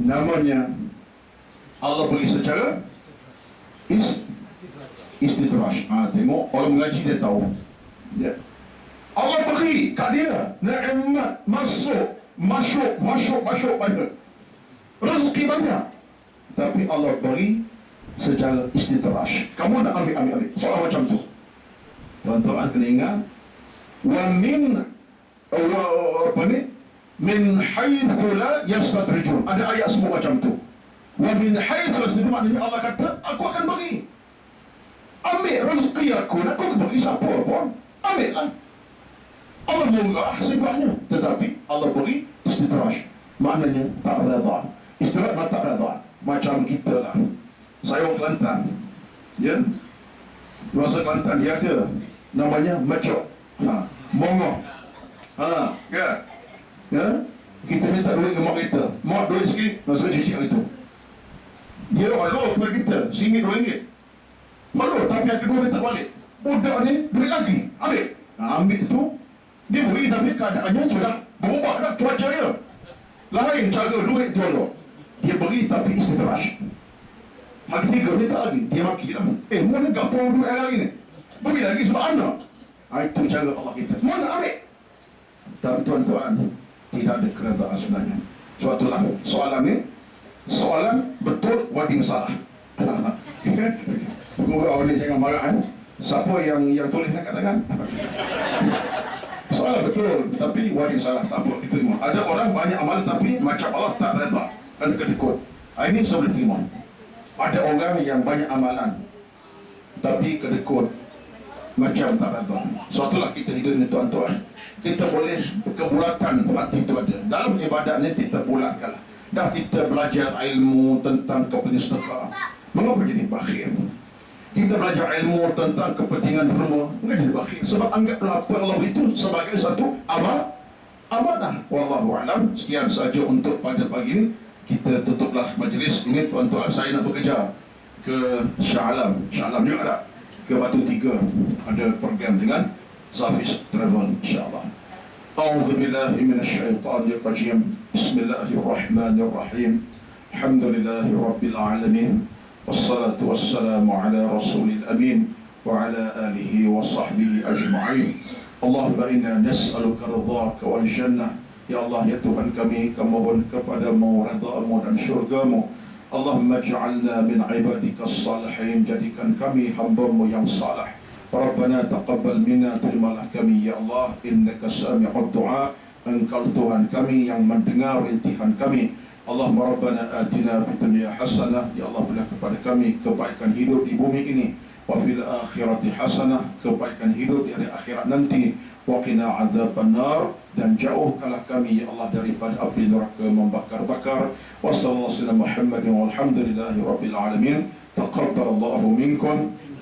namanya Allah bagi secara is istidraj. Ha, tengok orang mengaji dia tahu. Ya. Allah bagi kat dia nikmat masuk, masuk, masuk, masuk banyak. Rezeki banyak. Tapi Allah bagi secara istidraj. Kamu nak ambil, ambil, ambil. Soalan macam tu. Tuan-tuan kena ingat. Wa min wa, apa ni? Min haythu la yastadrijun. Ada ayat semua macam tu. Wa min haythu yastadrijun maknanya Allah kata, aku akan bagi. Ambil rezeki aku, nak aku bagi siapa pun. Ambil lah. Allah murah sifatnya. Tetapi Allah beri istidraj. Maknanya tak reda. Istidraj maknanya tak reda. Macam kita lah. Saya orang Kelantan. Ya. Bahasa Kelantan dia ada. Namanya mecok. Ha. Mongok. Ha. Ya. Ya. Kita minta duit ke mak kita. Mak duit sikit, masuk cicik itu. Dia malu kepada kita. Singgit dua ringgit. Malu, tapi yang kedua dia tak balik. Budak ni, duit lagi. Ambil. Nah, ambil itu, dia beri tapi keadaannya sudah berubah dah cuaca dia. Lain cara duit dia lo. Dia beri tapi istidraj. Hari tiga dia tak lagi. Dia maki lah. Eh, mana gapung duit lagi ni? Beri lagi sebab anak. Itu cara Allah kita. Mana ambil? Tapi tuan-tuan, tidak ada keredaan sebenarnya. Sebab itulah soalan ni, soalan betul wading salah. Gurau ni jangan marah kan. Siapa yang yang tulis nak katakan? Soalan betul, tapi wading salah. Tak apa, kita terima. Ada orang banyak amal tapi macam Allah tak reda. Kan kedekut. Ha, ini saya boleh terima. Ada orang yang banyak amalan tapi kedekut macam tak reda. Suatulah kita hidup ni tuan-tuan. Kita boleh kebulatan hati itu ada. Dalam ibadat ni kita bulatkan lah. Dah kita belajar ilmu tentang kepentingan sedekah. Mengapa jadi bakhil? Kita belajar ilmu tentang kepentingan rumah. Mengapa jadi bakhil? Sebab anggaplah apa Allah itu sebagai satu amal amanah. Wallahu alam. Sekian saja untuk pada pagi ini. Kita tutuplah majlis ini tuan-tuan. Saya nak bekerja ke Shah Alam. Shah Alam juga ada. Ke Batu Tiga. Ada program dengan Zafis Travel insyaAllah. أعوذ بالله من الشيطان الرجيم بسم الله الرحمن الرحيم الحمد لله رب العالمين والصلاة والسلام على رسول الأمين وعلى آله وصحبه أجمعين اللهم إنا نسألك رضاك والجنة Ya Allah, ya Tuhan kami, kami mohon kepadamu redamu dan syurgamu. Allahumma ja'alna min ibadika salihin, jadikan kami hambamu yang salah. Rabbana taqabbal minna, terimalah kami, Ya Allah, innaka sami'ud du'a, engkau Tuhan kami yang mendengar rintihan kami. Allahumma Rabbana atina fi dunya hasanah, Ya Allah, berilah kepada kami kebaikan hidup di bumi ini. Wa fil akhirati hasanah, kebaikan hidup di hari akhirat nanti. Wa qina adzaban nar, dan jauhkanlah kami ya Allah daripada api neraka membakar-bakar. Wa sallallahu alaihi Muhammadin walhamdulillahi rabbil alamin. Taqabbalallahu minkum.